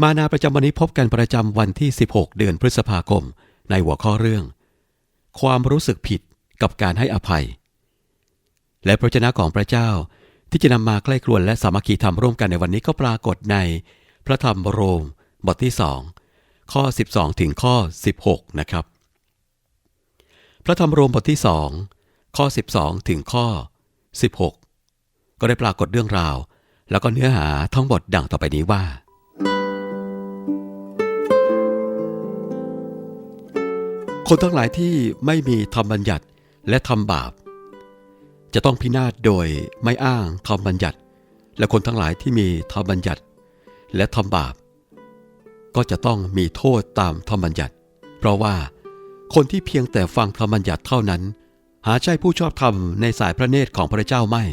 มานาประจำวันนี้พบกันประจำวันที่ 16 เดือนพฤษภาคม ในหัวข้อเรื่อง ความรู้สึกผิดกับการให้อภัย และพระเจ้าของพระเจ้าที่จะนำมาใกล้ครวนและสามัคคีธรรมร่วมกันในวันนี้ก็ปรากฏใน พระธรรมโรมบทที่สองข้อ 12 ถึงข้อ 16 นะครับ พระธรรมโรมบทที่2ข้อ 12 ถึงข้อ 16 ก็ได้ปรากฏเรื่องราว แล้วก็เนื้อหาทั้งหมดดังต่อไปนี้ว่า คนทั้งหลายที่ไม่มีธรรมบัญญัติและทำบาป จะต้องพินาศโดยไม่อ้างธรรมบัญญัติ และคนทั้งหลายที่มีธรรมบัญญัติ และทำบาป ก็จะต้องมีโทษตามธรรมบัญญัติ เพราะว่าคนที่เพียงแต่ฟังธรรมบัญญัติเท่านั้น หาใช่ผู้ชอบธรรมในสายพระเนตรของพระเจ้าไม่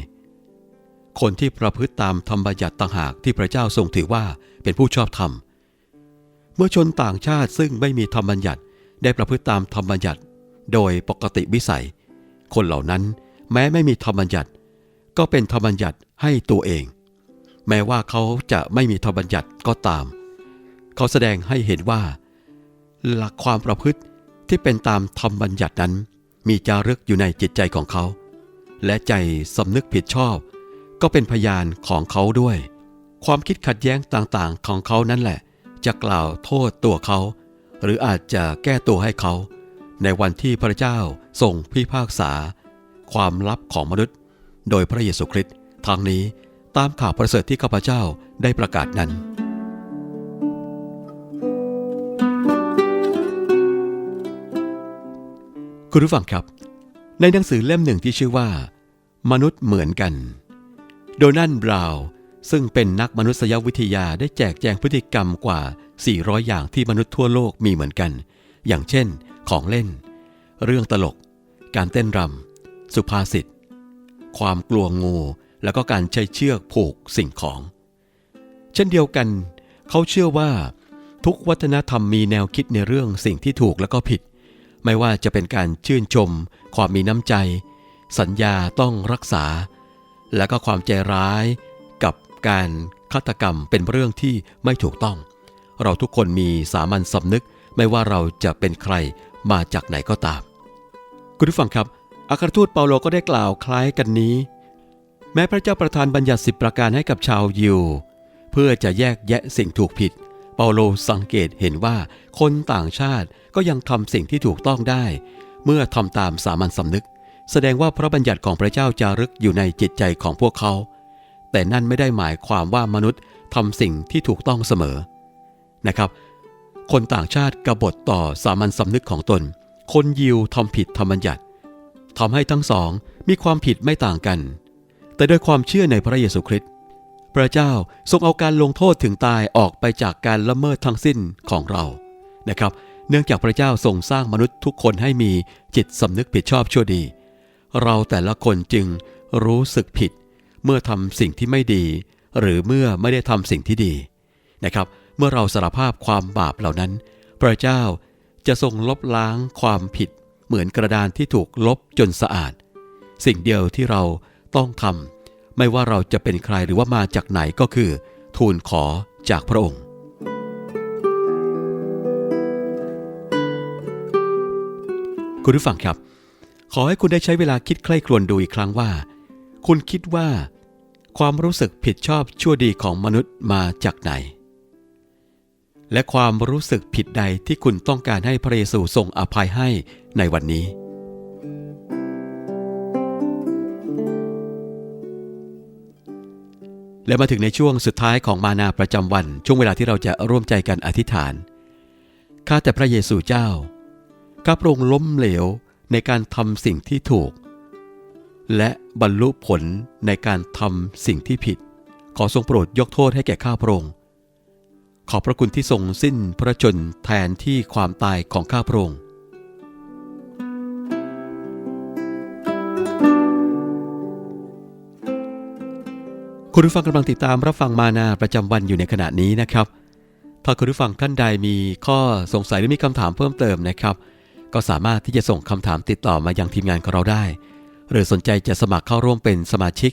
คนที่ประพฤติตามธรรมบัญญัติต่างหากที่พระเจ้าทรงถือว่าเป็นผู้ชอบธรรม เมื่อชนต่างชาติซึ่งไม่มีธรรมบัญญัติ ได้ประพฤติตามธรรมบัญญัติโดยปกติวิสัย คนเหล่านั้นแม้ไม่มีธรรมบัญญัติ ก็เป็นธรรมบัญญัติให้ตัวเอง แม้ว่าเขาจะไม่มีธรรมบัญญัติก็ตาม เขาแสดงให้เห็นว่า หลักความประพฤติที่เป็นตามธรรมบัญญัตินั้น มีจารึกอยู่ในจิตใจของเขา และใจสำนึกผิดชอบ ก็เป็นพยานของเขาด้วย ความคิดขัดแย้งต่างๆของเขานั่นแหละ จะกล่าวโทษตัวเขา หรืออาจจะแก้ตัวให้เขา ในวันที่พระเจ้าทรงพิพากษา ความลับของมนุษย์ โดยพระเยซูคริสต์ทางนี้ตามข่าวประเสริฐที่ข้าพเจ้าได้ประกาศนั้น คุณผู้ฟังครับ ในหนังสือเล่มหนึ่งที่ชื่อว่า มนุษย์เหมือนกัน โดนันบราวน์ ซึ่งเป็นนักมนุษยวิทยาได้แจกแจงพฤติกรรมกว่า 400 อย่างที่มนุษย์ทั่วโลกมีเหมือนกัน อย่างเช่น ของเล่น เรื่องตลก การเต้นรำ สุภาษิต ความกลัวงู แล้วก็การใช้เชือกผูกสิ่งของ เช่นเดียวกัน เขาเชื่อว่า ทุกวัฒนธรรมมีแนวคิดในเรื่องสิ่งที่ถูกและก็ผิด ไม่ว่าจะเป็นการชื่นชม ความมีน้ำใจ สัญญาต้องรักษา และก็ความใจร้าย การฆาตกรรมเป็นเรื่องที่ไม่ถูกต้อง เราทุกคนมีสามัญสำนึกไม่ว่าเราจะเป็นใครมาจากไหนก็ตาม คุณผู้ฟังครับ อัครทูตเปาโลก็ได้กล่าวคล้ายกันนี้ แม้พระเจ้าประทานบัญญัติสิบประการให้กับชาวยิว เพื่อจะแยกแยะสิ่งถูกผิด เปาโลสังเกตเห็นว่าคนต่างชาติก็ยังทำสิ่งที่ถูกต้องได้ เมื่อทำตามสามัญสำนึก แสดงว่าพระบัญญัติของพระเจ้าจารึกอยู่ในจิตใจของพวกเขา แต่นั่นไม่ได้หมายความว่ามนุษย์ทำสิ่งที่ถูกต้องเสมอนะครับ คนต่างชาติกบฏต่อสามัญสำนึกของตน คนยิวทำผิดธรรมบัญญัติทำให้ทั้งสองมีความผิดไม่ต่างกัน แต่ด้วยความเชื่อในพระเยซูคริสต์พระเจ้าทรงเอาการลงโทษถึงตายออกไปจากการละเมิดทั้งสิ้นของเรานะครับ เนื่องจากพระเจ้าทรงสร้างมนุษย์ทุกคนให้มีจิตสำนึกผิดชอบชั่วดี เราแต่ละคนจึงรู้สึกผิด เมื่อทำสิ่งที่ไม่ดี หรือเมื่อไม่ได้ทำสิ่งที่ดีนะครับ เมื่อเราสารภาพความบาปเหล่านั้น พระเจ้าจะทรงลบล้างความผิด เหมือนกระดานที่ถูกลบจนสะอาด สิ่งเดียวที่เราต้องทำไม่ว่าเราจะเป็นใครหรือว่ามาจากไหนก็คือ ทูลขอจากพระองค์ คุณผู้ฟังครับ ขอให้คุณได้ใช้เวลาคิดใคร่ครวญดูอีกครั้งว่า คุณคิดว่า ความรู้สึกผิดชอบชั่วดีของมนุษย์มาจากไหน และความรู้สึกผิดใดที่คุณต้องการให้พระเยซูทรงอภัยให้ในวันนี้ และมาถึงในช่วงสุดท้ายของมานาประจำวัน ช่วงเวลาที่เราจะร่วมใจกันอธิษฐาน ข้าแต่พระเยซูเจ้า ข้าพระองค์ล้มเหลวในการทำสิ่งที่ถูก และบรรลุผลในการทำสิ่งที่ผิด ขอทรงโปรดยกโทษให้แก่ข้าพระองค์ขอบพระคุณที่ทรงสิ้นพระชนแทนที่ความตายของข้าพระองค์คุณผู้ฟังกำลังติดตามรับฟังมานาประจำวันอยู่ในขณะนี้นะครับ ถ้าคุณผู้ฟังท่านใดมีข้อสงสัยหรือมีคำถามเพิ่มเติมนะครับ ก็สามารถที่จะส่งคำถามติดต่อมายังทีมงานของเราได้ หรือสนใจจะสมัครเข้าร่วมเป็นสมาชิก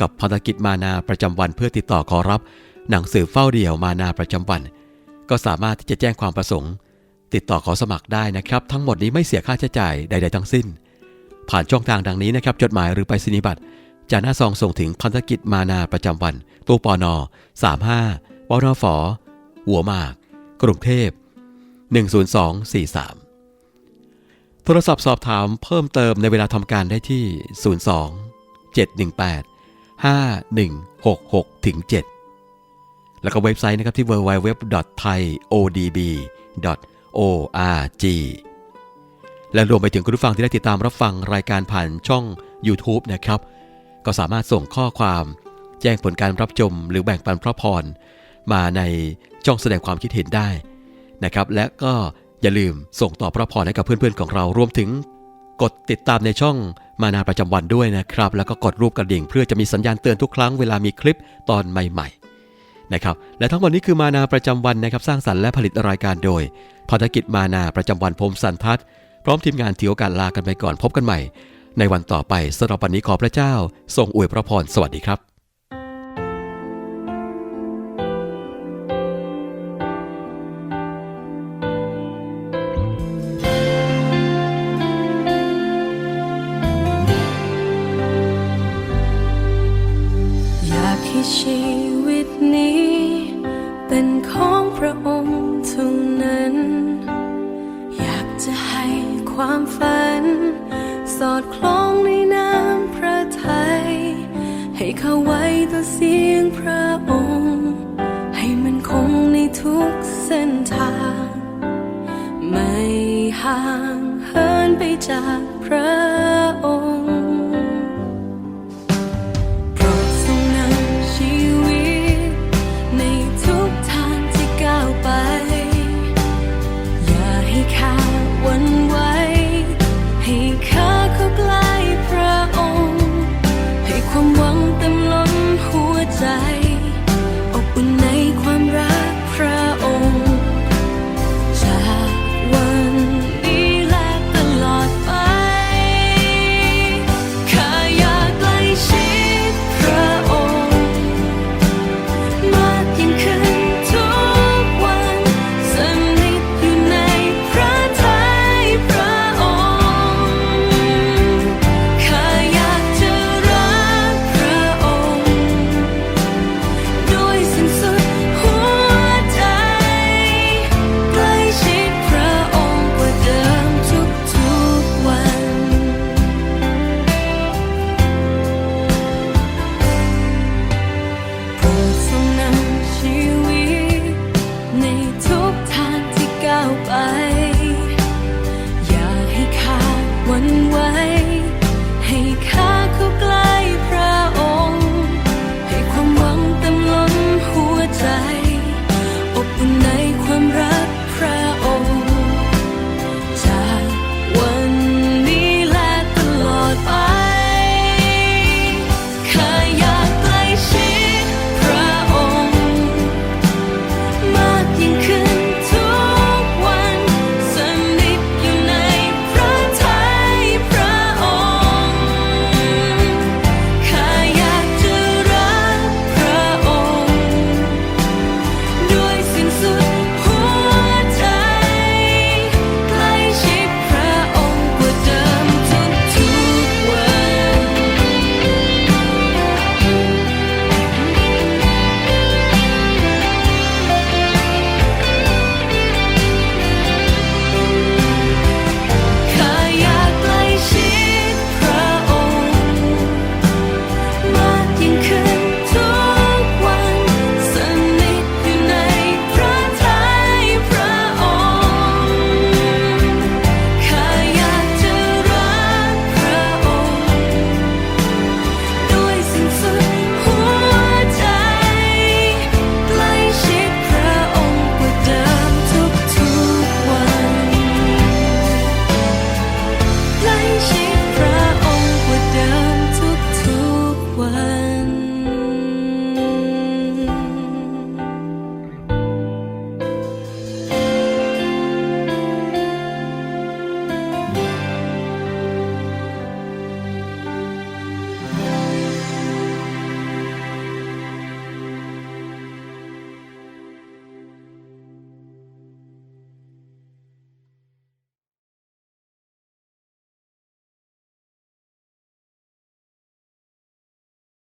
กับพันธกิจมานาประจำวันเพื่อติดต่อขอรับ หนังสือเฝ้าเดี่ยวมานาประจำวัน ก็สามารถที่จะแจ้งความประสงค์ ติดต่อขอสมัครได้นะครับ ทั้งหมดนี้ไม่เสียค่าใช้จ่ายใด ๆ ทั้งสิ้น ผ่านช่องทางดังนี้นะครับ จดหมายหรือไปรษณียบัตรจะหน้าซองส่งถึงพันธกิจมานาประจำวันตู้ปอนอ35ปอนอฝอหัวมาก กรุงเทพ10243 โทรศัพท์สอบถามเพิ่มเติมในเวลาทำการได้ที่ 02 718 5166ถึง7แล้วก็เว็บไซต์นะครับที่ www.thaiodb.org และรวมไปถึงคุณผู้ฟังที่ได้ติดตามรับฟังรายการผ่านช่อง YouTube นะครับ ก็สามารถส่งข้อความ แจ้งผลการรับชมหรือแบ่งปันพระพร มาในช่องแสดงความคิดเห็นได้นะครับ และก็ อย่าลืมส่งต่อพระพรให้กับเพื่อนๆของเรารวมถึง กดติดตามในช่องมานาประจำวันด้วยนะครับ แล้วก็กดรูปกระดิ่ง เพื่อจะมีสัญญาณเตือนทุกครั้งเวลามีคลิปตอนใหม่ๆนะครับและทั้งหมดนี้คือมานาประจำวันนะครับสร้างสรรค์และผลิตรายการโดยพันธกิจมานาประจำวันพรมสันทัศน์พร้อมทีมงานถือโอกาสลากันไปก่อนพบกันใหม่ ในวันต่อไปสำหรับวันนี้ขอพระเจ้าทรงอวยพระพรสวัสดีครับ ของพระองค์เท่านั้น อยากจะให้ความฝัน สอดคล้องในน้ำพระทัยให้เข้าไว้ต่อเสียงพระองค์ ให้มันคงในทุกเส้นทาง ไม่ห่างเหินไปจากพระองค์